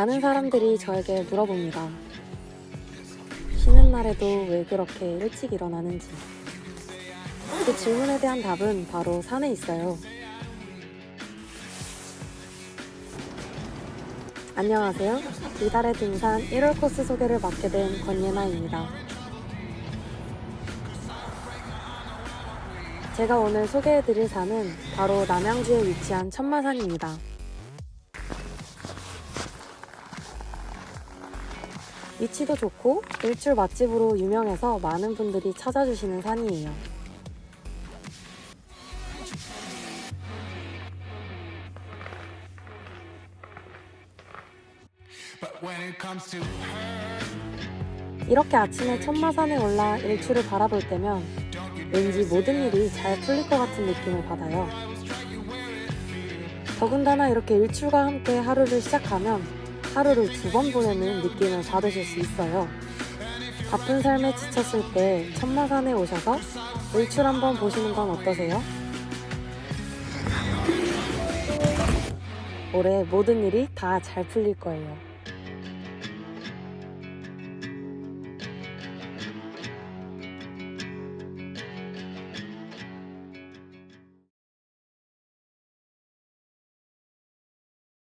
많은 사람들이 저에게 물어봅니다. 쉬는 날에도 왜 그렇게 일찍 일어나는지. 그 질문에 대한 답은 바로 산에 있어요. 안녕하세요. 이달의 등산 1월 코스 소개를 맡게 된 권예나입니다. 제가 오늘 소개해드릴 산은 바로 남양주에 위치한 천마산입니다. 위치도 좋고 일출 맛집으로 유명해서 많은 분들이 찾아주시는 산이에요. 이렇게 아침에 천마산에 올라 일출을 바라볼 때면 왠지 모든 일이 잘 풀릴 것 같은 느낌을 받아요. 더군다나 이렇게 일출과 함께 하루를 시작하면 하루를 두 번 보내는 느낌을 받으실 수 있어요. 바쁜 삶에 지쳤을 때 천마산에 오셔서 일출 한번 보시는 건 어떠세요? 올해 모든 일이 다 잘 풀릴 거예요.